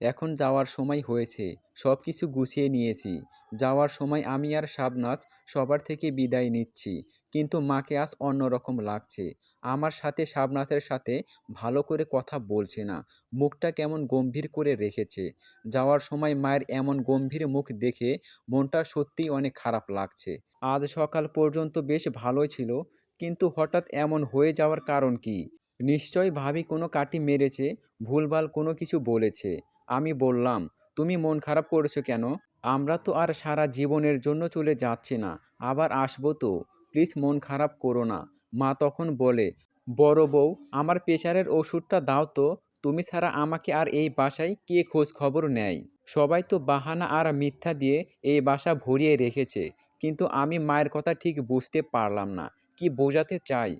এখন যাওয়ার সময় হয়েছে সব কিছু গুছিয়ে নিয়েছি। যাওয়ার সময় আমি আর শাবনাজ সবার থেকে বিদায় নিচ্ছি, কিন্তু মাকে আজ অন্যরকম লাগছে। আমার সাথে শাবনাজের সাথে ভালো করে কথা বলছে না, মুখটা কেমন গম্ভীর করে রেখেছে। যাওয়ার সময় মায়ের এমন গম্ভীর মুখ দেখে মনটা সত্যিই অনেক খারাপ লাগছে। আজ সকাল পর্যন্ত বেশ ভালোই ছিল, কিন্তু হঠাৎ এমন হয়ে যাওয়ার কারণ কি? নিশ্চয় ভাবি কোনো কাটি মেরেছে, ভুলভাল কোনো কিছু বলেছে। আমি বললাম, তুমি মন খারাপ করেছ কেন? আমরা তো আর সারা জীবনের জন্য চলে যাচ্ছি না, আবার আসব তো। প্লিজ মন খারাপ করো না। মা তখন বলে, বড় বউ, আমার প্রেশারের ওষুধটা দাও তো। তুমি ছাড়া আমাকে আর এই বাসায় কে খোঁজ খবর নেয়? সবাই তো বাহানা আর মিথ্যা দিয়ে এই বাসা ভরিয়ে রেখেছে, কিন্তু আমি মায়ের কথা ঠিক বুঝতে পারলাম না। কি বোঝাতে চাই?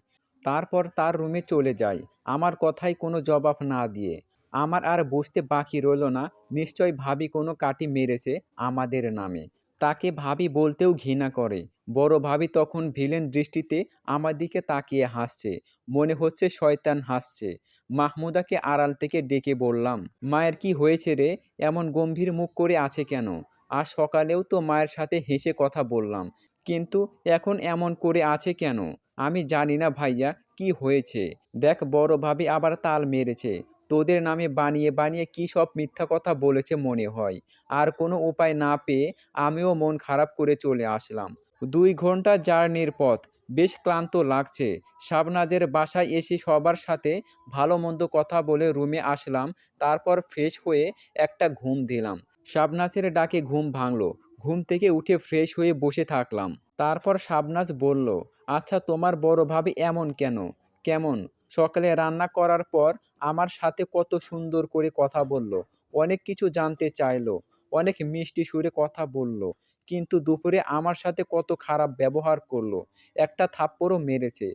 তারপর তার রুমে চলে যাই। আমার কথায় কোনো জবাব না দিয়ে। আমার আর বুঝতে বাকি রইল না। নিশ্চয় ভাবি কোনো কাটি মেরেছে আমাদের নামে। তাকে ভাবি বলতেও ঘৃণা করে। বড় ভাবি তখন ভিলেন দৃষ্টিতে আমার দিকে তাকিয়ে হাসছে। মনে হচ্ছে শয়তান হাসছে। মাহমুদাকে আড়াল থেকে ডেকে বললাম, মায়ের কি হয়েছে রে? এমন গম্ভীর মুখ করে আছে কেন? আর সকালেও তো মায়ের সাথে হেসে কথা বললাম। কিন্তু এখন এমন করে আছে কেন? আমি জানি না ভাইয়া, কি হয়েছে? দেখ বড় ভাবি আবার তাল মেরেছে। তোদের নামে বানিয়ে বানিয়ে কী সব মিথ্যা কথা বলেছে মনে হয়। আর কোনো উপায় না পেয়ে আমিও মন খারাপ করে চলে আসলাম। দুই ঘণ্টা জার্নির পথ। বেশ ক্লান্ত লাগছে। শাবনাজের বাসায় এসে সবার সাথে ভালো মন্দ কথা বলে রুমে আসলাম। তারপর ফ্রেশ হয়ে একটা ঘুম দিলাম। শাবনাজের ডাকে ঘুম ভাঙলো। ঘুম থেকে উঠে ফ্রেশ হয়ে বসে থাকলাম। তারপর শাবনাজ বলল আচ্ছা তোমার বড় ভাবি এমন কেন? কেমন? সকালে রান্না করার পর আমার সাথে কত সুন্দর করে কথা বলল, অনেক কিছু জানতে চাইলো, অনেক মিষ্টি সুরে কথা বলল, কিন্তু দুপুরে আমার সাথে কত খারাপ ব্যবহার করল, একটা থাপ্পড়ও মেরেছে।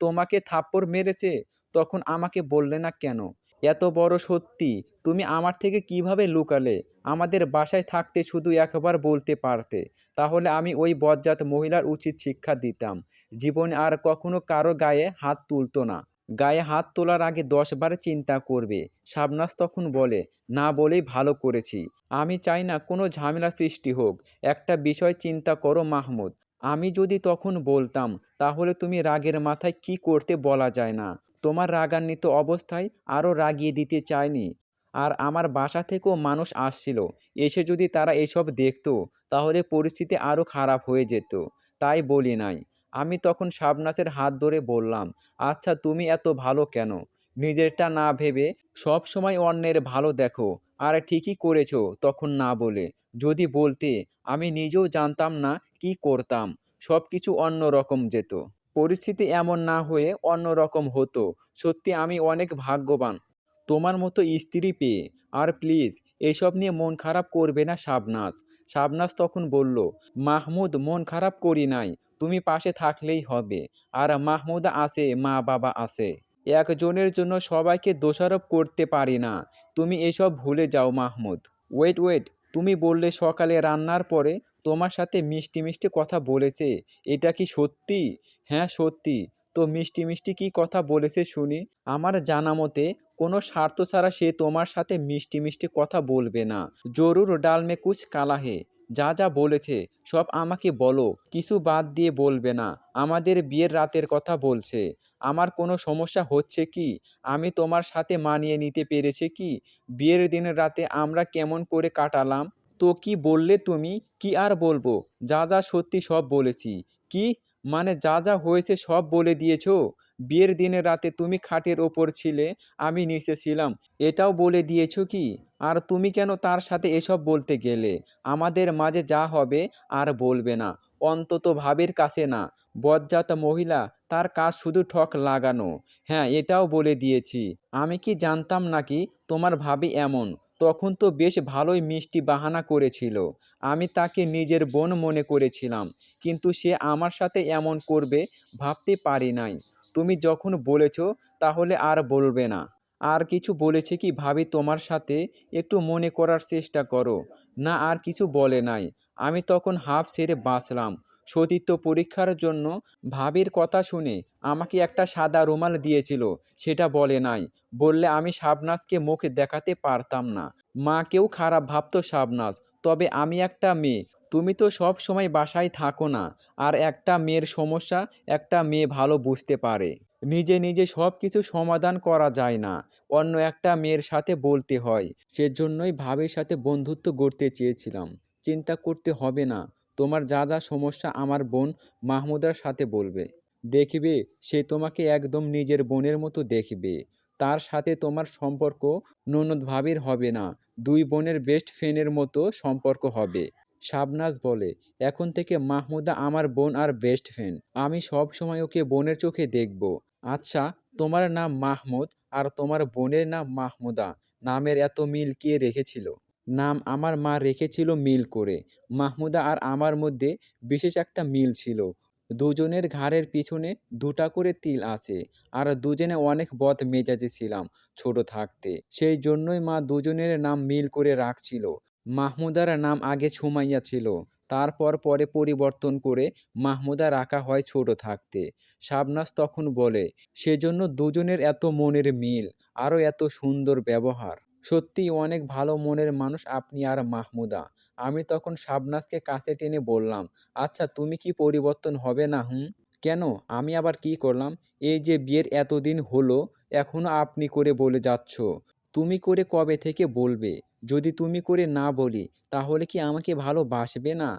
তোমাকে থাপ্পড় মেরেছে? তখন আমাকে বললে না কেন? এত বড় সত্যি? তুমি আমার থেকে কীভাবে লুকালে? আমাদের বাসায় থাকতে শুধু একবার বলতে পারতে। তাহলে আমি ওই বজ্জাত মহিলার উচিত শিক্ষা দিতাম। জীবনে আর কখনো কারও গায়ে হাত তুলতো না। গায়ে হাত তোলার আগে দশবার চিন্তা করবে। শাবনাজ তখন বলে, না বলেই ভালো করেছি। আমি চাই না কোনো ঝামেলা সৃষ্টি হোক। একটা বিষয় চিন্তা করো মাহমুদ। আমি যদি তখন বলতাম, তাহলে তুমি রাগের মাথায় কি করতে বলা যায় না? তোমার রাগান্বিত অবস্থায় আরও রাগিয়ে দিতে চায়নি। আর আমার বাসা থেকেও মানুষ আসছিল। এসে যদি তারা এসব দেখতো, তাহলে পরিস্থিতি আরও খারাপ হয়ে যেত। তাই বলি নাই। আমি তখন শাবনাসের হাত ধরে বললাম আচ্ছা তুমি এত ভালো কেন? নিজেরটা না ভেবে সব সময় অন্যের ভালো দেখো, আর ঠিকই করেছ, তখন না বলে। যদি বলতে, আমি নিজেও জানতাম না কি করতাম সব কিছু অন্য রকম যেত। পরিস্থিতি এমন না হয়ে অন্য রকম হতো। সত্যি আমি অনেক ভাগ্যবান। তোমার মতো স্ত্রী পেয়ে। আর প্লিজ, এসব নিয়ে মন খারাপ করবে না শাবনাজ। শাবনাজ তখন বলল, মাহমুদ, মন খারাপ করি নাই। তুমি পাশে থাকলেই হবে। আর মাহমুদা আছে মা বাবা আছে। একজনের জন্য সবাইকে দোষারোপ করতে পারি না। তুমি এসব ভুলে যাও, মাহমুদ। ওয়েট ওয়েট, তুমি বললে সকালে রান্নার পরে তোমার সাথে মিষ্টি মিষ্টি কথা বলেছে। এটা কি সত্যি? হ্যাঁ সত্যি। তো মিষ্টি মিষ্টি কি কথা বলেছে শুনি? আমার জানা মতে, কোনো স্বার্থ ছাড়া সে তোমার সাথে মিষ্টি মিষ্টি কথা বলবে না। জরুর ডালমে কুচ কালাহে। যা যা বলেছে, সব আমাকে বলো, কিছু বাদ দিয়ে বলবে না, আমাদের বিয়ের রাতের কথা বলছে। আমার কোনো সমস্যা হচ্ছে কি? আমি তোমার সাথে মানিয়ে নিতে পেরেছে কি? বিয়ের দিনের রাতে আমরা কেমন করে কাটালাম? তো কি বললে তুমি? কি আর বলব? যা যা সত্যি সব বলেছি। কি? মানে যা যা হয়েছে সব বলে দিয়েছ। বিয়ের দিনের রাতে তুমি খাটের ওপর ছিলে, আমি নিচে ছিলাম। এটাও বলে দিয়েছ কি? আর তুমি কেন তার সাথে এসব বলতে গেলে? আমাদের মাঝে যা হবে আর বলবে না। অন্তত ভাবের কাছে না। বজ্জাত মহিলা, তার কাজ শুধু ঠক লাগানো। হ্যাঁ এটাও বলে দিয়েছি। আমি কি জানতাম নাকি তোমার ভাবি এমন? তখন তো বেশ ভালোই মিষ্টি বাহানা করেছিল। আমি তাকে নিজের বোন মনে করেছিলাম, কিন্তু সে আমার সাথে এমন করবে ভাবতে পারি নাই। তুমি যখন বলেছ, তাহলে আর বলবে না। আর কিছু বলেছে কি, ভাবি, তোমার সাথে একটু মনে করার চেষ্টা করো। না, আর কিছু বলে নাই। আমি তখন হাফ ছেড়ে বাঁচলাম। সতীত্ব পরীক্ষার জন্য ভাবির কথা শুনে আমাকে একটা সাদা রুমাল দিয়েছিল, সেটা বলে নাই। বললে আমি শাবনাজকে মুখ দেখাতে পারতাম না। মাকেও খারাপ ভাবতো শাবনাজ, তবে আমি একটা মেয়ে। তুমি তো সব সময় বাসায় থাকো না, আর একটা মেয়ের সমস্যা একটা মেয়ে ভালো বুঝতে পারে। নিজে নিজে সব কিছু সমাধান করা যায় না। অন্য একটা মেয়ের সাথে বলতে হয়। সেজন্যই ভাবির সাথে বন্ধুত্ব গড়তে চেয়েছিলাম। চিন্তা করতে হবে না। তোমার যা যা সমস্যা আমার বোন মাহমুদার সাথে বলবে। দেখবে, সে তোমাকে একদম নিজের বোনের মতো দেখবে। তার সাথে তোমার সম্পর্ক ননদ ভাবির হবে না। দুই বোনের বেস্ট ফ্রেন্ডের মতো সম্পর্ক হবে। শাবনাজ বলে, এখন থেকে মাহমুদা আমার বোন আর বেস্ট ফ্রেন্ড আমি সব সময় ওকে বোনের চোখে দেখব। আচ্ছা তোমার নাম মাহমুদ আর তোমার বোনের নাম মাহমুদা। নামের এত মিল কে রেখেছিল? নাম আমার মা রেখেছিল মিল করে। মাহমুদা আর আমার মধ্যে বিশেষ একটা মিল ছিল। দুজনের ঘাড়ের পিছনে দুটা করে তিল আছে আর দুজনে অনেক বদ মেজাজে ছিলাম ছোট থাকতে। সেই জন্যই মা দুজনের নাম মিল করে রাখছিল। মাহমুদার নাম আগে ছুমাইয়া ছিল, তারপর পরে পরিবর্তন করে মাহমুদা রাখা হয় ছোট থাকতে। শাবনাস তখন বলে, সেজন্য দুজনের এত মনের মিল আরও এত সুন্দর ব্যবহার। সত্যিই অনেক ভালো মনের মানুষ আপনি আর মাহমুদা। আমি তখন শাবনাসকে কাছে টেনে বললাম আচ্ছা তুমি কি পরিবর্তন হবে না, হুম? কেন? আমি আবার কি করলাম? এই যে বিয়ের এতদিন হলো এখনও আপনি করে বলে যাচ্ছ। তুমি করে কবে থেকে বলবে? যদি তুমি করে না বলি, তাহলে কি আমাকে ভালোবাসবে না?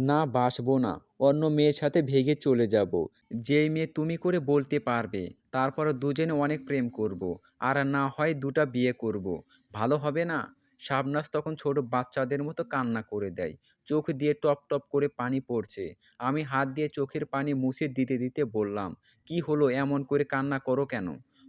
না, বাসবো না। অন্য মেয়ের সাথে ভেগে চলে যাব। যেই মেয়ে তুমি করে বলতে পারবে তারপর দুজনে অনেক প্রেম করব। আর না হয় দুটা বিয়ে করব। ভালো হবে না? শাবনাজ তখন ছোট বাচ্চাদের মতো কান্না করে দেয়। চোখ দিয়ে টপ টপ করে পানি পড়ছে। আমি হাত দিয়ে চোখের পানি মুছে দিতে দিতে বললাম, কি হলো? এমন করে কান্না করো কেন?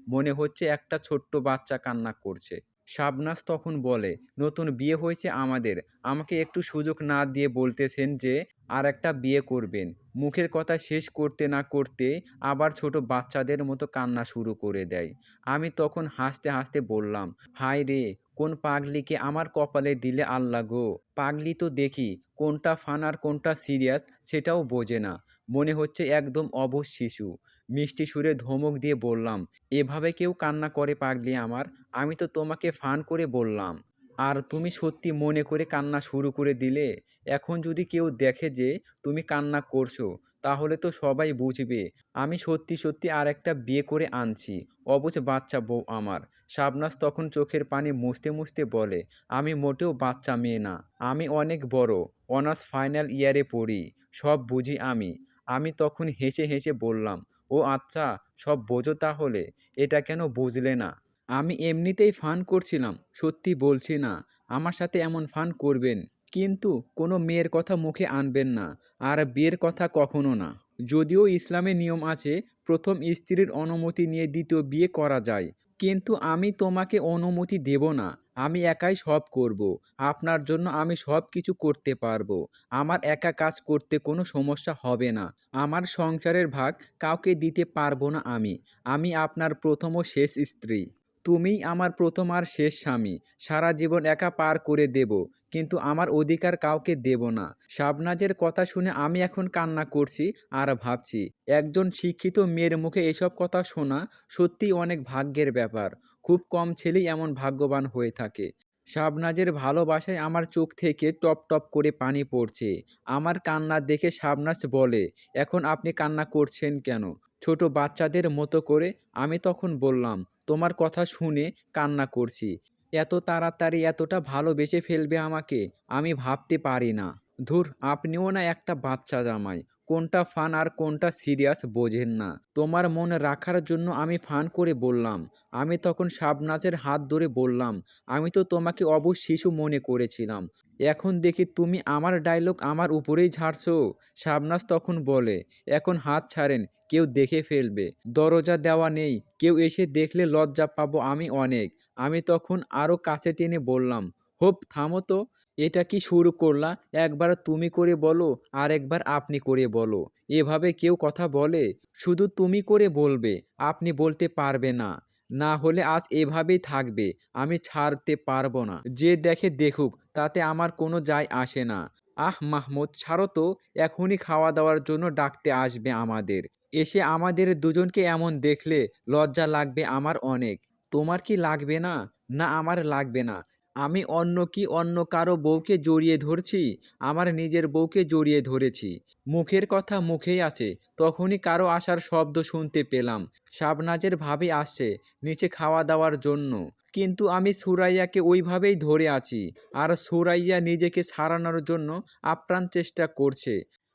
মনে হচ্ছে একটা ছোট্ট বাচ্চা কান্না করছে। শাবনাজ তখন বলে, নতুন বিয়ে হয়েছে আমাদের। আমাকে একটু সুযোগ না দিয়ে বলতেছেন যে আর একটা বিয়ে করবেন। মুখের কথা শেষ করতে না করতে আবার ছোট বাচ্চাদের মতো কান্না শুরু করে দেয়। আমি তখন হাসতে হাসতে বললাম, হায় রে কোন পাগলিকে আমার কপালে দিলে আল্লাহ গো? পাগলি তো দেখি, কোনটা ফান আর কোনটা সিরিয়াস সেটাও বোঝে না। মনে হচ্ছে একদম অবশ শিশু। মিষ্টি সুরে ধমক দিয়ে বললাম, এভাবে কেউ কান্না করে পাগলি আমার? আমি তো তোমাকে ফান করে বললাম। আর তুমি সত্যি মনে করে কান্না শুরু করে দিলে, এখন যদি কেউ দেখে যে তুমি কান্না করছ, তাহলে তো সবাই বুঝবে। আমি সত্যি সত্যি আর একটা বিয়ে করে আনছি, অবুঝ বাচ্চা বউ আমার। শাবনাস তখন চোখের পানি মুছতে মুছতে বলে, আমি মোটেও বাচ্চা মেয়ে না, আমি অনেক বড়, অনার্স ফাইনাল ইয়ারে পড়ি, সব বুঝি আমি। আমি তখন হেসে হেসে বললাম, ও আচ্ছা সব বোঝো তাহলে, এটা কেন বুঝলে না? আমি এমনিতেই ফান করছিলাম, সত্যি বলছি না, আমার সাথে এমন ফান করবেন। কিন্তু কোনো মেয়ের কথা মুখে আনবেন না, আর বিয়ের কথা কখনো না। যদিও ইসলামে নিয়ম আছে, প্রথম স্ত্রীর অনুমতি নিয়ে দ্বিতীয় বিয়ে করা যায়। কিন্তু আমি তোমাকে অনুমতি দেব না, আমি একাই সব করব, আপনার জন্য আমি সব কিছু করতে পারব। আমার একা কাজ করতে কোনো সমস্যা হবে না, আমার সংসারের ভাগ কাউকে দিতে পারব না আমি আমি আপনার প্রথম ও শেষ স্ত্রী। তুমিই আমার প্রথম আর শেষ স্বামী। সারা জীবন একা পার করে দেব, কিন্তু আমার অধিকার কাউকে দেব না। শাবনাজের কথা শুনে আমি এখন কান্না করছি আর ভাবছি, একজন শিক্ষিত মেয়ের মুখে এসব কথা শোনা সত্যি অনেক ভাগ্যের ব্যাপার। খুব কম ছেলেই এমন ভাগ্যবান হয়ে থাকে। শাবনাজের ভালোবাসায় আমার চোখ থেকে টপ টপ করে পানি পড়ছে। আমার কান্না দেখে শাবনাজ বলে, এখন আপনি কান্না করছেন কেন? ছোট বাচ্চাদের মতো করে? আমি তখন বললাম, তোমার কথা শুনে কান্না করছি। এত তাড়াতাড়ি এতটা ভালোবেসে ফেলবে আমাকে, আমি ভাবতে পারি না। ধুর, আপনিও না একটা বাচ্চা জামাই। কোনটা ফান আর কোনটা সিরিয়াস বোঝেন না। তোমার মন রাখার জন্য আমি ফান করে বললাম। আমি তখন শাবনাজের হাত ধরে বললাম, আমি তো তোমাকে অবশ শিশু মনে করেছিলাম। এখন দেখি তুমি আমার ডায়লগ আমার উপরেই ঝাড়ছো। শাবনাজ তখন বলে, এখন হাত ছাড়েন, কেউ দেখে ফেলবে। দরজা দেওয়া নেই, কেউ এসে দেখলে লজ্জা পাবো আমি অনেক। আমি তখন আরও কাছে টেনে বললাম হোপ, থামো তো। এটা কি শুরু করলা? একবার তুমি করে বলো, আর একবার আপনি করে বলো। এভাবে কেউ কথা বলে? শুধু তুমি করে বলবে, আপনি বলতে পারবে না। না হলে আজ এভাবেই থাকবে, আমি ছাড়তে পারব না। যে দেখে দেখুক, তাতে আমার কোনো যায় আসে না। আহ, মাহমুদ, ছাড়ো তো, এখনই খাওয়া দাওয়ার জন্য ডাকতে আসবে আমাদের। এসে আমাদের দুজনকে এমন দেখলে লজ্জা লাগবে আমার অনেক। তোমার কি লাগবে না? না, আমার লাগবে না। আমি অন্য কি অন্য কারও বউকে জড়িয়ে ধরছি? আমার নিজের বউকে জড়িয়ে ধরেছি। মুখের কথা মুখেই আছে। তখনই কারও আসার শব্দ শুনতে পেলাম। শাবনাজের ভাবি আসছে নিচে খাওয়া দাওয়ার জন্য। কিন্তু আমি সুরাইয়াকে ওইভাবেই ধরে আছি আর সুরাইয়া নিজেকে সারানোর জন্য আপ্রাণ চেষ্টা করছে।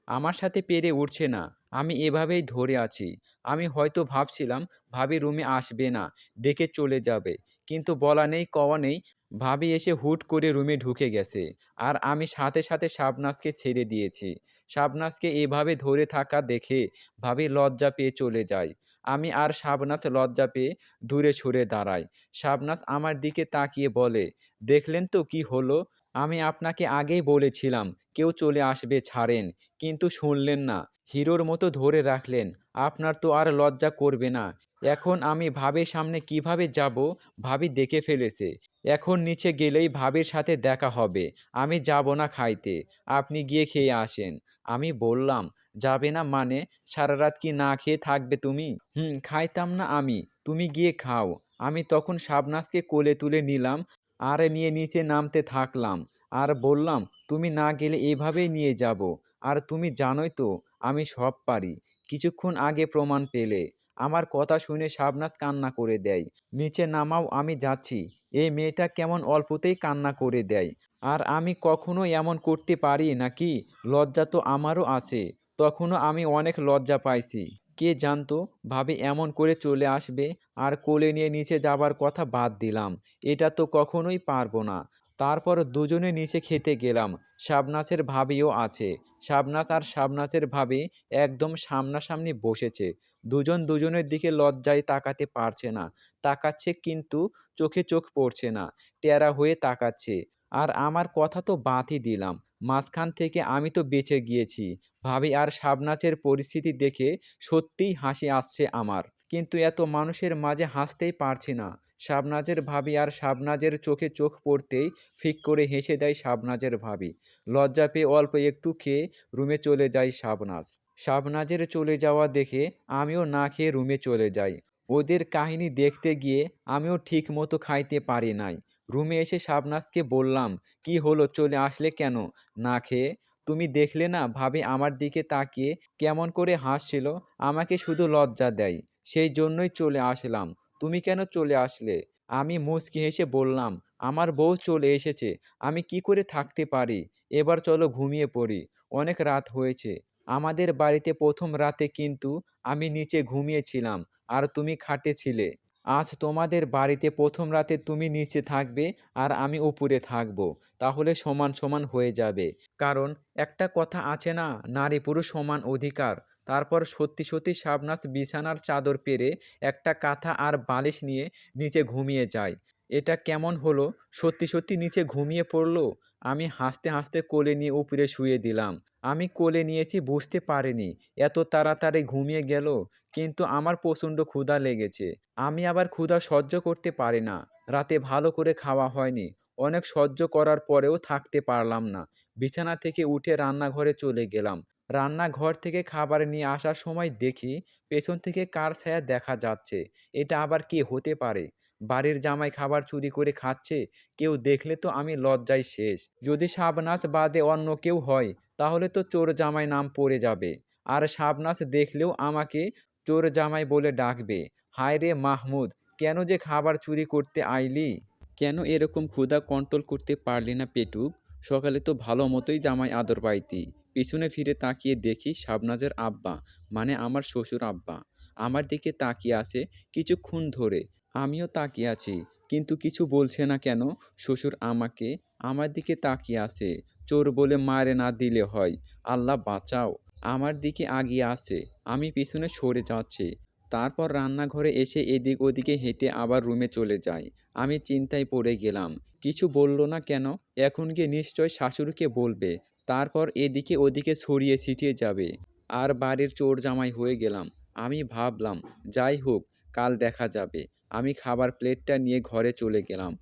আমার সাথে পেরে উঠছে না। আমি এভাবেই ধরে আছি। আমি হয়তো ভাবছিলাম, ভাবি রুমে আসবে না, ডেকে চলে যাবে। কিন্তু বলা নেই, কওয়া নেই ভাবি এসে হুট করে রুমে ঢুকে গেছে আর আমি সাথে সাথে শাবনাজকে ছেড়ে দিয়েছি। শাবনাজকে এভাবে ধরে থাকা দেখে ভাবি লজ্জা পেয়ে চলে যায়। আমি আর শাবনাজ লজ্জা পেয়ে দূরে সরে দাঁড়াই। শাবনাজ আমার দিকে তাকিয়ে বলে, দেখলেন তো কি হলো? আমি আপনাকে আগেই বলেছিলাম, কেউ চলে আসবে ছাড়েন, কিন্তু শুনলেন না। হিরোর মতো ধরে রাখলেন, আপনার তো আর লজ্জা করবে না। এখন আমি ভাবির সামনে কীভাবে যাব, ভাবি দেখে ফেলেছে। এখন নিচে গেলেই ভাবির সাথে দেখা হবে, আমি যাব না খাইতে, আপনি গিয়ে খেয়ে আসেন। আমি বললাম, যাবে না মানে সারা রাত কি না খেয়ে থাকবে তুমি? হুম, খাইতাম না আমি, তুমি গিয়ে খাও। আমি তখন শাবনাজকে কোলে তুলে নিলাম আর নিয়ে নিচে নামতে থাকলাম। আর বললাম, তুমি না গেলে এইভাবেই নিয়ে যাব। আর তুমি জানোই তো, আমি সব পারি। কিছুক্ষণ আগে প্রমাণ পেলে। আমার কথা শুনে শাবনাজ কান্না করে দেয়। নিচে নামাও, আমি যাচ্ছি। এই মেয়েটা কেমন অল্পতেই কান্না করে দেয়। আর আমি কখনো এমন করতে পারি নাকি? লজ্জা তো আমারও আছে। তখনও আমি অনেক লজ্জা পাইছি। কে জানতো? ভাবি এমন করে চলে আসবে আর কোলে নিয়ে নিচে যাবার কথা বাদ দিলাম। এটা তো কখনোই পারব না। তারপর দুজনে নিচে খেতে গেলাম। শাবনাসের ভাবিও আছে। শাবনাস আর শাবনাসের ভাবি একদম সামনাসামনি বসেছে। দুজন দুজনের দিকে লজ্জায় তাকাতে পারছে না। তাকাচ্ছে কিন্তু চোখে চোখ পড়ছে না। টেরা হয়ে তাকাচ্ছে। আর আমার কথা তো বাঁধই দিলাম। মাঝখান থেকে আমি তো বেঁচে গিয়েছি। ভাবি, আর শাবনাচের পরিস্থিতি দেখে সত্যিই হাসি আসছে আমার। কিন্তু এত মানুষের মাঝে হাসতেই পারছি না। শাবনাজের ভাবি আর শাবনাজের চোখে চোখ পড়তেই ফিক করে হেসে দেয় শাবনাজের ভাবি। লজ্জা পেয়ে অল্প একটু খেয়ে রুমে চলে যায় শাবনাজ। শাবনাজের চলে যাওয়া দেখে আমিও না খেয়ে রুমে চলে যাই। ওদের কাহিনী দেখতে গিয়ে আমিও ঠিক মতো খাইতে পারি নাই। রুমে এসে শাবনাজকে বললাম, কি হলো? চলে আসলে কেন? না খেয়ে? তুমি দেখলে না? ভাবি আমার দিকে তাকিয়ে কেমন করে হাসছিল। আমাকে শুধু লজ্জা দেয়। সেই জন্যই চলে আসলাম। তুমি কেন চলে আসলে? আমি মুচকি হেসে বললাম, আমার বউ চলে এসেছে। আমি কি করে থাকতে পারি? এবার চলো ঘুমিয়ে পড়ি। অনেক রাত হয়েছে। আমাদের বাড়িতে প্রথম রাতে কিন্তু আমি নিচে ঘুমিয়েছিলাম। আর তুমি খাটে ছিলে। আজ তোমাদের বাড়িতে প্রথম রাতে তুমি নিচে থাকবে আর আমি উপরে থাকব, তাহলে সমান সমান হয়ে যাবে। কারণ একটা কথা আছে না, নারী পুরুষ সমান অধিকার। তারপর সত্যি সত্যি সাবনাস বিছানার চাদর পেরে একটা কাঁথা আর বালিশ নিয়ে নিচে ঘুমিয়ে যায়। এটা কেমন হলো? সত্যি সত্যি নিচে ঘুমিয়ে পড়ল? আমি হাসতে হাসতে কোলে নিয়ে উপরে শুয়ে দিলাম। আমি কোলে নিয়েছি বুঝতে পারিনি। এত তাড়াতাড়ি ঘুমিয়ে গেল। কিন্তু আমার প্রচণ্ড ক্ষুধা লেগেছে। আমি আবার ক্ষুধা সহ্য করতে পারি না। রাতে ভালো করে খাওয়া হয়নি। অনেক সহ্য করার পরেও থাকতে পারলাম না। বিছানা থেকে উঠে রান্নাঘরে চলে গেলাম। রান্নাঘর থেকে খাবার নিয়ে আসার সময় দেখি পেছন থেকে কার ছায়া দেখা যাচ্ছে। এটা আবার কি হতে পারে? বাড়ির জামাই খাবার চুরি করে খাচ্ছে, কেউ দেখলে তো আমি লজ্জায় শেষ। যদি শাবনাস বাদে অন্য কেউ হয়, তাহলে তো চোর জামাই নাম পড়ে যাবে। আর শাবনাস দেখলেও আমাকে চোর জামাই বলে ডাকবে, হায় রে মাহমুদ, কেন যে খাবার চুরি করতে আইলি? কেন এরকম ক্ষুধা কন্ট্রোল করতে পারলি না পেটুক? সকালে তো ভালো মতোই জামাই আদর পাইতি। পিছনে ফিরে তাকিয়ে দেখি শাবনাজের আব্বা মানে আমার শ্বশুর আব্বা। আমার দিকে তাকিয়ে আছে কিছুক্ষণ ধরে। আমিও তাকিয়ে আছি, কিন্তু কিছু বলছে না কেন? শ্বশুর আমাকে আমার দিকে তাকিয়ে আছে। চোর বলে মারে না দিলে হয়। আল্লাহ বাঁচাও। আমার দিকে আগিয়ে আসে আমি পিছনে সরে যাচ্ছি। তারপর রান্নাঘরে এসে এদিক ওদিকে হেঁটে আবার রুমে চলে যায় আমি চিন্তায় পড়ে গেলাম, কিছু বলল না কেন? এখন গিয়ে নিশ্চয় শাশুড়িকে বলবে, তারপর এদিকে ওদিকে ছড়িয়ে ছিটিয়ে যাবে। আর বাড়ির চোর জামাই হয়ে গেলাম। আমি ভাবলাম, যাই হোক, কাল দেখা যাবে। আমি খাবার প্লেটটা নিয়ে ঘরে চলে গেলাম।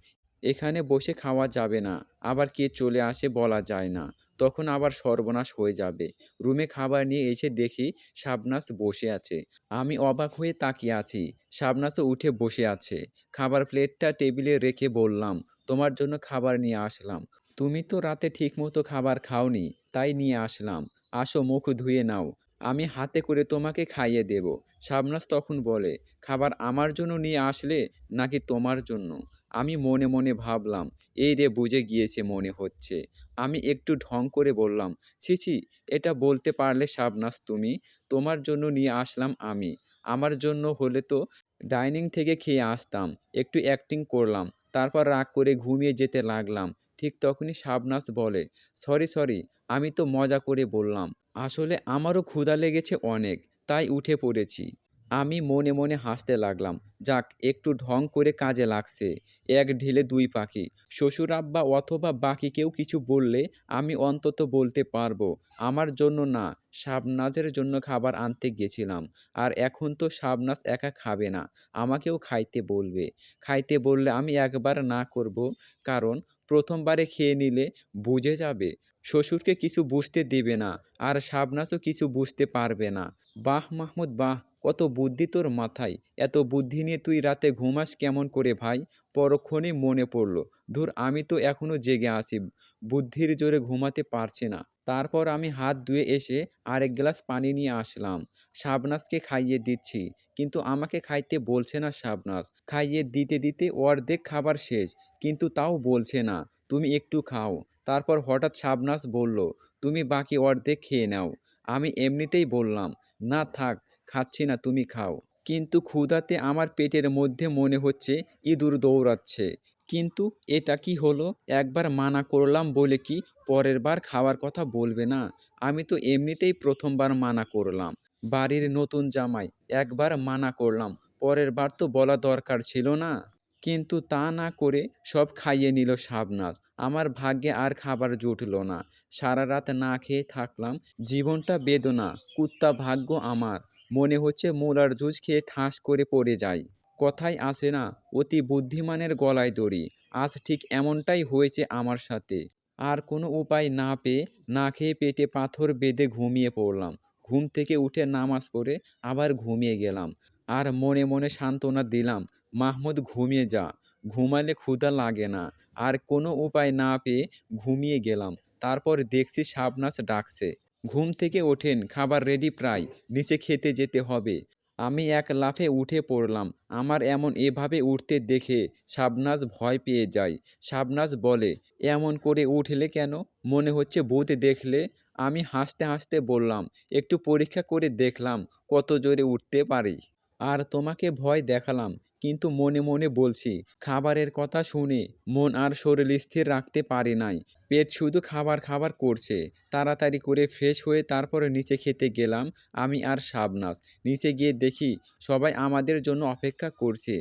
এখানে বসে খাওয়া যাবে না। আবার কে চলে আসে বলা যায় না। তখন আবার সর্বনাশ হয়ে যাবে। রুমে খাবার নিয়ে এসে দেখি শাবনাস বসে আছে। আমি অবাক হয়ে তাকিয়ে আছি। শাবনাসও উঠে বসে আছে। খাবার প্লেটটা টেবিলে রেখে বললাম, তোমার জন্য খাবার নিয়ে আসলাম। তুমি তো রাতে ঠিকমতো খাবার খাওনি, তাই নিয়ে আসলাম। আসো মুখ ধুয়ে নাও। আমি হাতে করে তোমাকে খাইয়ে দেব। শাবনাস তখন বলে, খাবার আমার জন্য নিয়ে আসলে নাকি তোমার জন্য? আমি মনে মনে ভাবলাম, এই রে বুঝে গিয়েছে মনে হচ্ছে। আমি একটু ঢং করে বললাম, ছি ছি, এটা বলতে পারলে শাবনাস তুমি, তোমার জন্য নিয়ে আসলাম আমি। আমার জন্য হলে তো ডাইনিং থেকে খেয়ে আসতাম। একটু অ্যাক্টিং করলাম, তারপর রাগ করে ঘুমিয়ে যেতে লাগলাম। ঠিক তখনই শাবনাস বলে, সরি সরি, আমি তো মজা করে বললাম। আসলে আমারও ক্ষুধা লেগেছে অনেক, তাই উঠে পড়েছি। আমি মনে মনে হাসতে লাগলাম, যাক, একটু ঢং করে কাজে লাগছে। এক ঢিলে দুই পাখি। শ্বশুর আব্বা অথবা বাকি কেউ কিছু বললে আমি অন্তত বলতে পারব। আমার জন্য না শাবনাজের জন্য খাবার আনতে গেছিলাম। আর এখন তো শাবনাজ একা খাবে না, আমাকেও খাইতে বলবে। খাইতে বললে আমি একবার না করব, কারণ প্রথমবারে খেয়ে নিলে বুঝে যাবে, শ্বশুরকে কিছু বুঝতে দেবে না, আর শাবনাজও কিছু বুঝতে পারবে না। বাহ মাহমুদ, বাহ, কত বুদ্ধি তোর মাথায়, এত বুদ্ধি নিয়ে তুই রাতে ঘুমাস কেমন করে ভাই? পরক্ষণেই মনে পড়ল, ধুর, আমি তো এখনও জেগে আছি, বুদ্ধির জোরে ঘুমাতে পারছি না। তারপর আমি হাত ধুয়ে এসে আরেক গ্লাস পানি নিয়ে আসলাম। শাবনাজকে খাইয়ে দিচ্ছি, কিন্তু আমাকে খাইতে বলছে না শাবনাজ। খাইয়ে দিতে দিতে অর্ধেক খাবার শেষ, কিন্তু তাও বলছে না, তুমি একটু খাও। তারপর হঠাৎ শাবনাজ বলল, তুমি বাকি অর্ধেক খেয়ে নাও। আমি এমনিতেই বললাম, না থাক, খাচ্ছি না, তুমি খাও। কিন্তু ক্ষুধাতে আমার পেটের মধ্যে মনে হচ্ছে ইঁদুর দৌড়াচ্ছে। কিন্তু এটা কি হলো? একবার মানা করলাম বলে কি পরের বার খাওয়ার কথা বলবে না? আমি তো এমনিতেই প্রথমবার মানা করলাম। বাড়ির নতুন জামাই, একবার মানা করলাম, পরের বার তো বলা দরকার ছিল না। কিন্তু তা না করে সব খাইয়ে নিল শাবনাজ। আমার ভাগ্যে আর খাবার জুটল না। সারা রাত না খেয়ে থাকলাম। জীবনটা বেদনা, কুত্তা ভাগ্য আমার। মনে হচ্ছে মোলার জুজ খেয়ে ঠাস করে পড়ে যাই। কথাই আসে না, অতি বুদ্ধিমানের গলায় দড়ি। আজ ঠিক এমনটাই হয়েছে আমার সাথে। আর কোনো উপায় না পেয়ে, না খেয়ে পেটে পাথর বেঁধে ঘুমিয়ে পড়লাম। ঘুম থেকে উঠে নামাজ পড়ে আবার ঘুমিয়ে গেলাম। আর মনে মনে সান্ত্বনা দিলাম, মাহমুদ, ঘুমিয়ে যা। ঘুমালে ক্ষুধা লাগে না। আর কোনো উপায় না পেয়ে ঘুমিয়ে গেলাম। তারপর দেখছি শাবনাস ডাকছে। ঘুম থেকে ওঠেন, খাবার রেডি প্রায়, নিচে খেতে যেতে হবে। আমি এক লাফে উঠে পড়লাম, আমার এমন এভাবে উঠতে দেখে শাবনাজ ভয় পেয়ে যায়। শাবনাজ বলে, এমন করে উঠলে কেন? মনে হচ্ছে ভূত দেখলে। আমি হাসতে হাসতে বললাম, একটু পরীক্ষা করে দেখলাম কত জোরে উঠতে পারি। আর তোমাকে ভয় দেখালাম কিন্তু মনে মনে বলছি, খাবারের কথা শুনে, মন আর শরীর স্থির রাখতে পারে নাই। পেট শুধু খাবার খাবার করছে। তাড়াতাড়ি করে ফ্রেশ হয়ে তারপরে নিচে খেতে গেলাম আমি আর শাবনাস নিচে গিয়ে দেখি সবাই আমাদের জন্য অপেক্ষা করছে।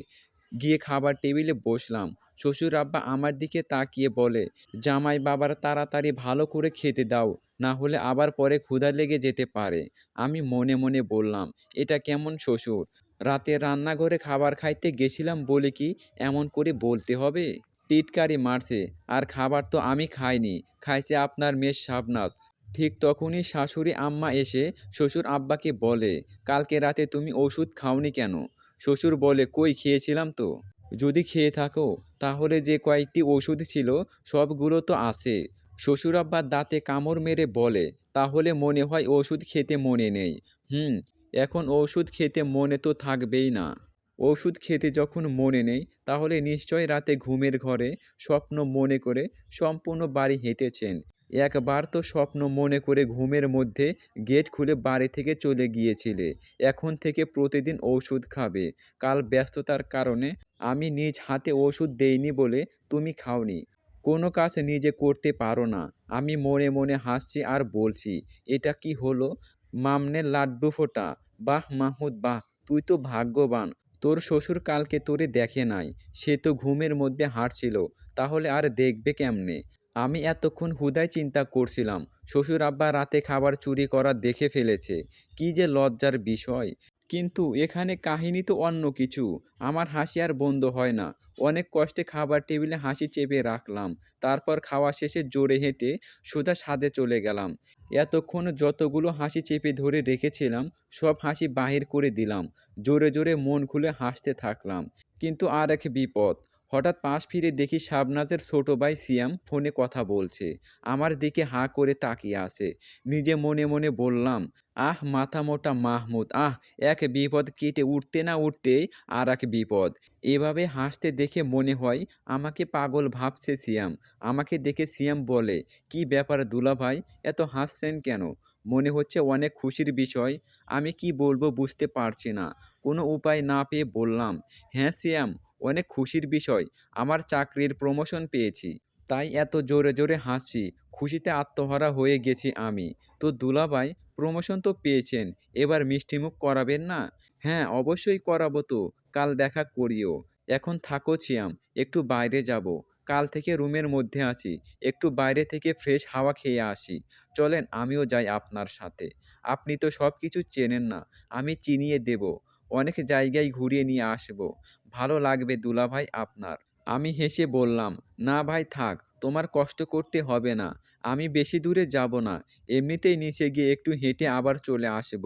গিয়ে খাবার টেবিলে বসলাম। শ্বশুর আব্বা আমার দিকে তাকিয়ে বলে, জামাই বাবার তাড়াতাড়ি ভালো করে খেতে দাও, না হলে আবার পরে ক্ষুধা লেগে যেতে পারে। আমি মনে মনে বললাম, এটা কেমন শ্বশুর? রাতে রান্নাঘরে খাবার খাইতে গেছিলাম বলে কি এমন করে বলতে হবে? টিটকারি মারছে, আর খাবার তো আমি খাইনি, খাইছে আপনার মেয়ে শাবনাজ। ঠিক তখনই শাশুড়ি আম্মা এসে শ্বশুর আব্বাকে বলে, কালকে রাতে তুমি ওষুধ খাওনি কেন? শ্বশুর বলে, কই খেয়েছিলাম তো। যদি খেয়ে থাকো, তাহলে যে কয়েকটি ওষুধ ছিল, সবগুলো তো আছে। শ্বশুর আব্বা দাঁতে কামড় মেরে বলে, তাহলে মনে হয় ওষুধ খেতে মনে নেই। হুম এখন ওষুধ খেতে মনে তো থাকবেই না। ওষুধ খেতে যখন মনে নেই, তাহলে নিশ্চয় রাতে ঘুমের ঘরে স্বপ্ন মনে করে সম্পূর্ণ বাড়ি হেঁটেছেন। একবার তো স্বপ্ন মনে করে ঘুমের মধ্যে গেট খুলে বাড়ি থেকে চলে গিয়েছিলে। এখন থেকে প্রতিদিন ওষুধ খাবে। কাল ব্যস্ততার কারণে আমি নিজ হাতে ওষুধ দেইনি বলে তুমি খাওনি। কোনো কাজ নিজে করতে পারো না। আমি মনে মনে হাসছি আর বলছি, এটা কি হলো? মামনে লাড্ডু ফোটা। বাহ মাহুদ বাহ, তুই তো ভাগ্যবান। তোর শ্বশুর কালকে তোরে দেখে নাই, সে তো ঘুমের মধ্যে হাঁটছিল, তাহলে আর দেখবে কেমনে? আমি এতক্ষণ হুদায় চিন্তা করছিলাম, শ্বশুর আব্বা রাতে খাবার চুরি করা দেখে ফেলেছে, কি যে লজ্জার বিষয়। কিন্তু এখানে কাহিনী তো অন্য কিছু। আমার হাসি আর বন্ধ হয় না। অনেক কষ্টে খাবার টেবিলে হাসি চেপে রাখলাম। তারপর খাওয়া শেষে জোরে হেঁটে সোজা স্বাদে চলে গেলাম। এতক্ষণ যতগুলো হাসি চেপে ধরে রেখেছিলাম, সব হাসি বাহির করে দিলাম। জোরে জোরে মন খুলে হাসতে থাকলাম। কিন্তু আর এক বিপদ। হঠাৎ পাশ ফিরে দেখি শাবনাজের ছোট ভাই সিয়াম ফোনে কথা বলছে। আমার দিকে হাঁ করে তাকিয়ে আছে। নিজে মনে মনে বললাম, আহ, মাথা মোটা মাহমুদ, আহ, এক বিপদ কেটে উঠতে না উঠতেই আর এক বিপদ। এভাবে হাসতে দেখে মনে হয়, আমাকে পাগল ভাবছে সিয়াম। আমাকে দেখে সিয়াম বলে, কি ব্যাপার দুলা ভাই এত হাসছেন কেন? মনে হচ্ছে অনেক খুশির বিষয়। আমি কি বলব বুঝতে পারছি না। কোনো উপায় না পেয়ে বললাম হ্যাঁ সিয়াম অনেক খুশির বিষয়। আমার চাকরির প্রমোশন পেয়েছি। তাই এত জোরে জোরে হাসি খুশিতে আত্মহারা হয়ে গেছি আমি। তো দুলাভাই প্রমোশন তো পেয়েছেন। এবার মিষ্টিমুখ করাবেন না? হ্যাঁ অবশ্যই করাবো তো। কাল দেখা করিও। এখন থাকো, ছিয়াম। একটু বাইরে যাব। কাল থেকে রুমের মধ্যে আছি। একটু বাইরে থেকে ফ্রেশ হাওয়া খেয়ে আসি। চলেন, আমিও যাই আপনার সাথে। আপনি তো সব কিছু চেনেন না। আমি চিনিয়ে দেব। অনেক জায়গায় ঘুরিয়ে নিয়ে আসব। ভালো লাগবে দুলাভাই আপনার। আমি হেসে বললাম, না ভাই, থাক, তোমার কষ্ট করতে হবে না। আমি বেশি দূরে যাব না। এমনিতেই নিচে গিয়ে একটু হেঁটে আবার চলে আসব।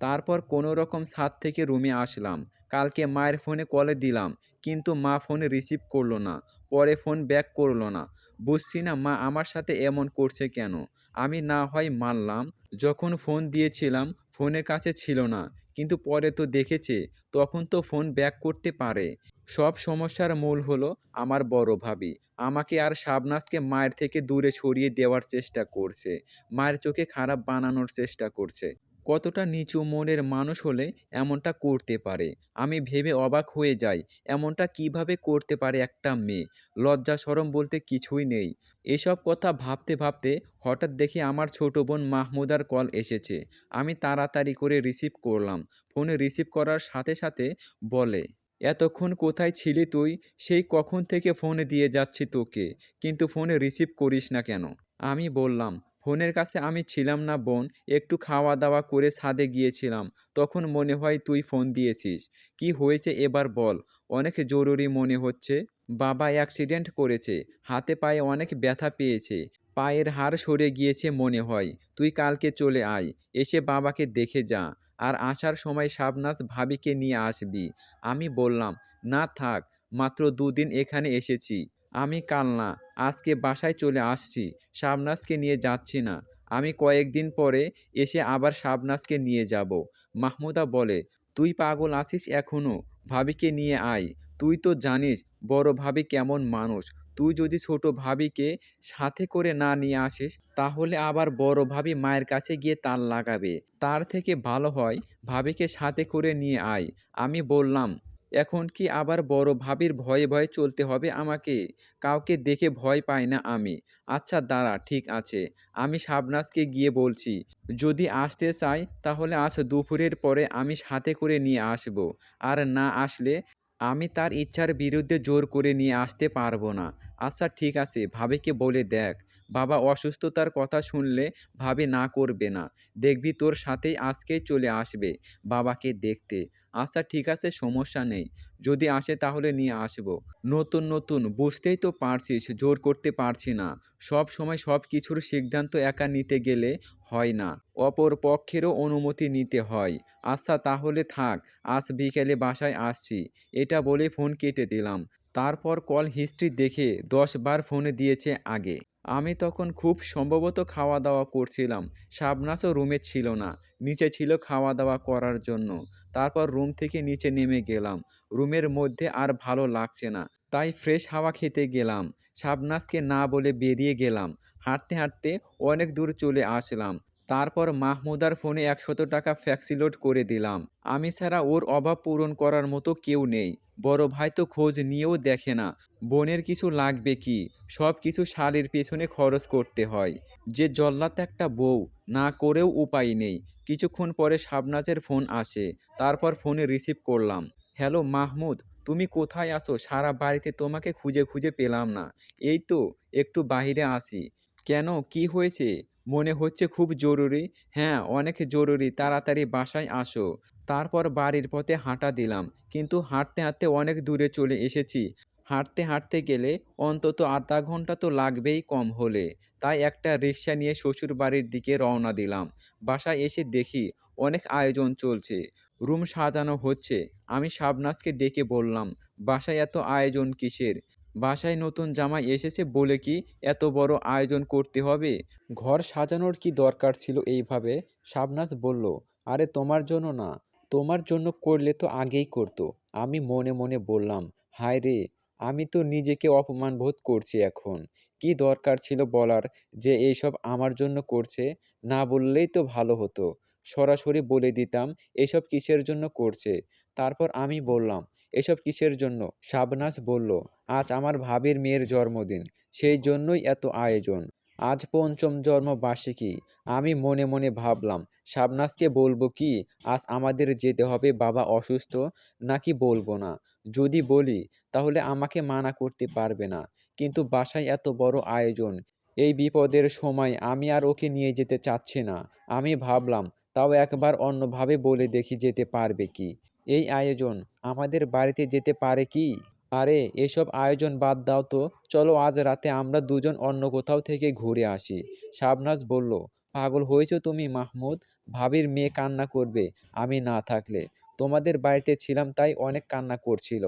তারপর কোনো রকম ছাদ থেকে রুমে আসলাম। কালকে মায়ের ফোনে কলে দিলাম, কিন্তু মা ফোন রিসিভ করল না, পরে ফোন ব্যাক করল না। বুঝছি না মা আমার সাথে এমন করছে কেন। আমি না হয় মানলাম, যখন ফোন দিয়েছিলাম ফোনের কাছে ছিল না, কিন্তু পরে তো দেখেছে, তখন তো ফোন ব্যাক করতে পারে। সব সমস্যার মূল হলো আমার বড় ভাবি। আমাকে আর শাবনাজকে মায়ের থেকে দূরে সরিয়ে দেওয়ার চেষ্টা করছে, মায়ের চোখে খারাপ বানানোর চেষ্টা করছে। কতটা নিচু মনের মানুষ হলে এমনটা করতে পারে? আমি ভেবে অবাক হয়ে যাই, এমনটা কীভাবে করতে পারে একটা মেয়ে? লজ্জা সরম বলতে কিছুই নেই। এসব কথা ভাবতে ভাবতে হঠাৎ দেখি আমার ছোট বোন মাহমুদার কল এসেছে। আমি তাড়াতাড়ি করে রিসিভ করলাম। ফোনে রিসিভ করার সাথে সাথে বলে, এতক্ষণ কোথায় ছিলি তুই? সেই কখন থেকে ফোনে দিয়ে যাচ্ছি তোকে। কিন্তু ফোনে রিসিভ করিস না কেন? আমি বললাম ফোনের কাছে আমি ছিলাম না বোন, একটু খাওয়া দাওয়া করে ছাদে গিয়েছিলাম। তখন মনে হয় তুই ফোন দিয়েছিস। কি হয়েছে এবার বল। অনেক জরুরি মনে হচ্ছে। বাবা অ্যাক্সিডেন্ট করেছে। হাতে পায়ে অনেক ব্যথা পেয়েছে। পায়ের হাড় সরে গিয়েছে মনে হয়। তুই কালকে চলে আয়। এসে বাবাকে দেখে যা। আর আসার সময় শাবনাজ ভাবিকে নিয়ে আসবি। আমি বললাম, না থাক। মাত্র দুদিন এখানে এসেছি। আমি কাল না আজকে বাসায় চলে আসছি, শাবনাজকে নিয়ে যাচ্ছি না। আমি কয়েকদিন পরে এসে আবার শাবনাজকে নিয়ে যাব। মাহমুদা বলে, তুই পাগল আসিস এখনও ভাবিকে নিয়ে আয়। তুই তো জানিস, বড় ভাবি কেমন মানুষ। তুই যদি ছোট ভাবিকে সাথে করে না নিয়ে আসিস, তাহলে আবার বড় ভাবি মায়ের কাছে গিয়ে তাল লাগাবে। তার থেকে ভালো হয় ভাবিকে সাথে করে নিয়ে আয়। আমি বললাম এখন কি আবার বড় ভাবির ভয়ে ভয়ে চলতে হবে আমাকে? কাউকে দেখে ভয় পাই না আমি। আচ্ছা দাঁড়া, ঠিক আছে। আমি শাবনাজকে গিয়ে বলছি, যদি আসতে চাই তাহলে আজ দুপুরের পরে আমি সাথে করে নিয়ে আসব। আর না আসলে আমি তার ইচ্ছার বিরুদ্ধে জোর করে নিয়ে আসতে পারব না। আচ্ছা ঠিক আছে, ভাবিকে বলে দেখ। বাবা অসুস্থতার কথা শুনলে ভাবি না করবে না। দেখবি তোর সাথেই আজকেই চলে আসবে বাবাকে দেখতে। আচ্ছা ঠিক আছে, সমস্যা নেই। যদি আসে তাহলে নিয়ে আসব। নতুন নতুন, বুঝতেই তো পারছিস, জোর করতে পারছি না। সব সময় সব কিছুর সিদ্ধান্ত একা নিতে গেলে হয় না। অপর পক্ষেরও অনুমতি নিতে হয়। আচ্ছা তাহলে থাক, আজ বিকেলে বাসায় আসছি। এটা বলে ফোন কেটে দিলাম। তারপর কল হিস্ট্রি দেখে দশ বার ফোনে দিয়েছে আগে। আমি তখন খুব সম্ভবত খাওয়া দাওয়া করছিলাম। শাবনাসও রুমে ছিল না। নিচে ছিল খাওয়া দাওয়া করার জন্য। তারপর রুম থেকে নিচে নেমে গেলাম। রুমের মধ্যে আর ভালো লাগছে না। তাই ফ্রেশ হাওয়া খেতে গেলাম। শাবনাসকে না বলে বেরিয়ে গেলাম। হাঁটতে হাঁটতে অনেক দূর চলে আসলাম। তারপর মাহমুদার ফোনে একশত টাকা ফ্যাক্সিলোড করে দিলাম। আমি ছাড়া ওর অভাব পূরণ করার মতো কেউ নেই। বড় ভাই তো খোঁজ নিয়েও দেখে না, বোনের কিছু লাগবে কি? সব কিছু শালির পেছনে খরচ করতে হয়। যে জল্লাতে একটা বউ, না করেও উপায় নেই। কিছুক্ষণ পরে শাবনাজের ফোন আসে, তারপর ফোনে রিসিভ করলাম। হ্যালো মাহমুদ, তুমি কোথায় আছো? সারা বাড়িতে তোমাকে খুঁজে খুঁজে পেলাম না। এই তো, একটু বাইরে আসি। কেন, কি হয়েছে? মনে হচ্ছে খুব জরুরি। হ্যাঁ অনেক জরুরি। তাড়াতাড়ি বাসায় আসো। তারপর বাড়ির পথে হাঁটা দিলাম। কিন্তু হাঁটতে হাঁটতে অনেক দূরে চলে এসেছি। হাঁটতে হাঁটতে গেলে অন্তত আধা ঘণ্টা তো লাগবেই কম হলে। তাই একটা রিক্সা নিয়ে শ্বশুর বাড়ির দিকে রওনা দিলাম। বাসায় এসে দেখি অনেক আয়োজন চলছে। রুম সাজানো হচ্ছে। আমি শাবনাজকে ডেকে বললাম, বাসায় এত আয়োজন কিসের? বাসায় নতুন জামাই এসেছে বলে কি এত বড় আয়োজন করতে হবে? ঘর সাজানোর কি দরকার ছিল এইভাবে? শাবনাজ বলল, আরে তোমার জন্য না। তোমার জন্য করলে তো আগেই করতো। আমি মনে মনে বললাম, হায় রে আমি তো নিজেকে অপমান বোধ করছি এখন। কি দরকার ছিল বলার যে এইসব আমার জন্য করছে? না বললেই তো ভালো হতো। সরাসরি বলে দিতাম, এসব কিসের জন্য করছে? তারপর আমি বললাম, এসব কিসের জন্য? শাবনাস বলল, আজ আমার ভাবির মেয়ের জন্মদিন, সেই জন্যই এত আয়োজন। আজ পঞ্চম জন্মবার্ষিকী। আমি মনে মনে ভাবলাম শাবনাজকে বলব কি, আজ আমাদের যেতে হবে বাবা অসুস্থ, নাকি বলব না? যদি বলি, তাহলে আমাকে মানা করতে পারবে না। কিন্তু বাসায় এত বড় আয়োজন, এই বিপদের সময় আমি আর ওকে নিয়ে যেতে চাচ্ছি না। আমি ভাবলাম, তাও একবার অন্যভাবে বলে দেখি যেতে পারবে কি? এই আয়োজন আমাদের বাড়িতে যেতে পারে কি? আরে, এসব আয়োজন বাদ দাও তো। চলো আজ রাতে আমরা দুজন অন্য কোথাও থেকে ঘুরে আসি। শাবনাজ বলল, পাগল হয়েছো তুমি, মাহমুদ? ভাবির মেয়ে কান্না করবে, আমি না থাকলে। তোমাদের বাড়িতে ছিলাম তাই অনেক কান্না করছিল।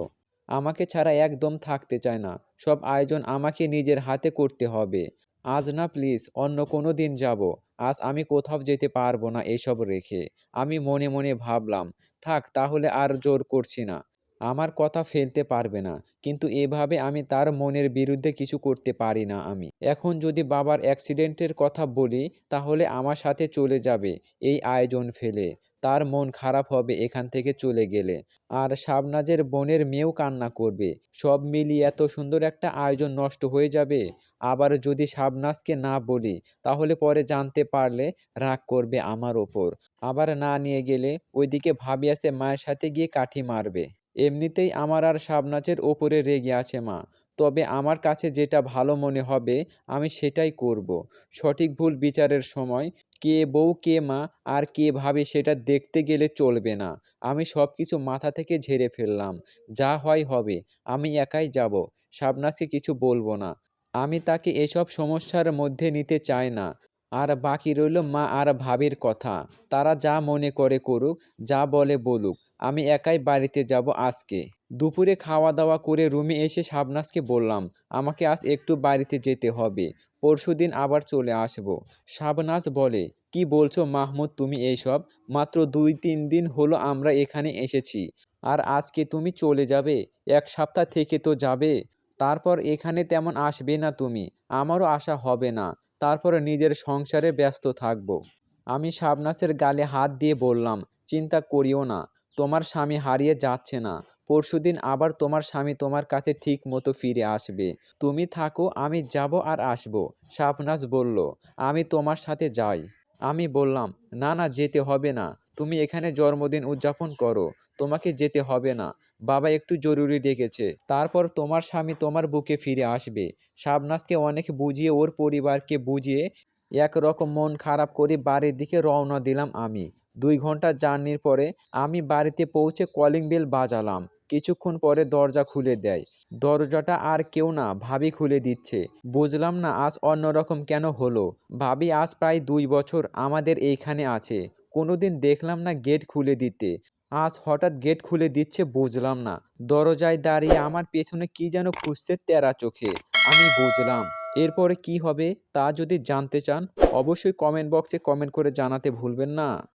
আমাকে ছাড়া একদম থাকতে চায় না। সব আয়োজন আমাকে নিজের হাতে করতে হবে। আজ না, প্লিজ, অন্য কোনো দিন যাব। আজ আমি কোথাও যেতে পারব না এসব রেখে। আমি মনে মনে ভাবলাম, থাক, তাহলে আর জোর করছি না। আমার কথা ফেলতে পারবে না। কিন্তু এভাবে আমি তার মনের বিরুদ্ধে কিছু করতে পারি না আমি। এখন যদি বাবার অ্যাক্সিডেন্টের কথা বলি, তাহলে আমার সাথে চলে যাবে এই আয়োজন ফেলে। তার মন খারাপ হবে এখান থেকে চলে গেলে। আর শাবনাজের বোনের মেয়েও কান্না করবে। সব মিলিয়ে এত সুন্দর একটা আয়োজন নষ্ট হয়ে যাবে। আবার যদি শাবনাজকে না বলি, তাহলে পরে জানতে পারলে রাগ করবে আমার ওপর। আবার না নিয়ে গেলে ওইদিকে ভাবি আছে মায়ের সাথে গিয়ে কাঠি মারবে। এমনিতেই আমার আর শাবনাজের ওপরে রেগে আছে মা। তবে আমার কাছে যেটা ভালো মনে হবে, আমি সেটাই করব। সঠিক ভুল বিচারের সময় কে বউ, কে মা, আর কে ভাবে সেটা দেখতে গেলে চলবে না। আমি সব কিছু মাথা থেকে ঝেড়ে ফেললাম। যা হয় হবে, আমি একাই যাব, শাবনাজকে কিছু বলব না। আমি তাকে এসব সমস্যার মধ্যে নিতে চাই না। আর বাকি রইল মা আর ভাবির কথা। তারা যা মনে করে করুক, যা বলে বলুক, আমি একাই বাড়িতে যাব আজকে। দুপুরে খাওয়া দাওয়া করে রুমে এসে শাবনাজকে বললাম, আমাকে আজ একটু বাড়িতে যেতে হবে, পরশুদিন আবার চলে আসব। শাবনাজ বলে, কি বলছো মাহমুদ তুমি এইসব? মাত্র দুই তিন দিন হলো আমরা এখানে এসেছি। আর আজকে তুমি চলে যাবে? এক সপ্তাহ থেকে তো যাবে। তারপর এখানে তেমন আসবে না তুমি, আমারও আশা হবে না। তারপর নিজের সংসারে ব্যস্ত থাকব। আমি শাবনাসের গালে হাত দিয়ে বললাম, চিন্তা করিও না, তোমার স্বামী হারিয়ে যাচ্ছে না। পরশুদিন আবার তোমার স্বামী তোমার কাছে ঠিক মতো ফিরে আসবে। তুমি থাকো, আমি যাব আর আসব। শাবনাস বলল, আমি তোমার সাথে যাই। আমি বললাম, না না, যেতে হবে না। তুমি এখানে জন্মদিন উদযাপন করো, তোমাকে যেতে হবে না। বাবা একটু জরুরি ডেকেছে। তারপর তোমার স্বামী তোমার বুকে ফিরে আসবে। শাবনাজকে অনেক বুঝিয়ে ওর পরিবারকে বুঝিয়ে একরকম মন খারাপ করে বাড়ির দিকে রওনা দিলাম আমি। দুই ঘণ্টা জার্নির পরে আমি বাড়িতে পৌঁছে কলিং বেল বাজালাম। কিছুক্ষণ পরে দরজা খুলে দেয়। দরজাটা আর কেউ না, ভাবি খুলে দিচ্ছে। বুঝলাম না আজ অন্যরকম কেন হলো। ভাবি আজ প্রায় দুই বছর আমাদের এইখানে আছে। কোনোদিন দেখলাম না গেট খুলে দিতে। আজ হঠাৎ গেট খুলে দিচ্ছে বুঝলাম না। দরজায় দাঁড়িয়ে আমার পেছনে কি যেন খুঁজছে তেরা চোখে। আমি বুঝলাম। এরপরে কি হবে তা যদি জানতে চান, অবশ্যই কমেন্ট বক্সে কমেন্ট করে জানাতে ভুলবেন না।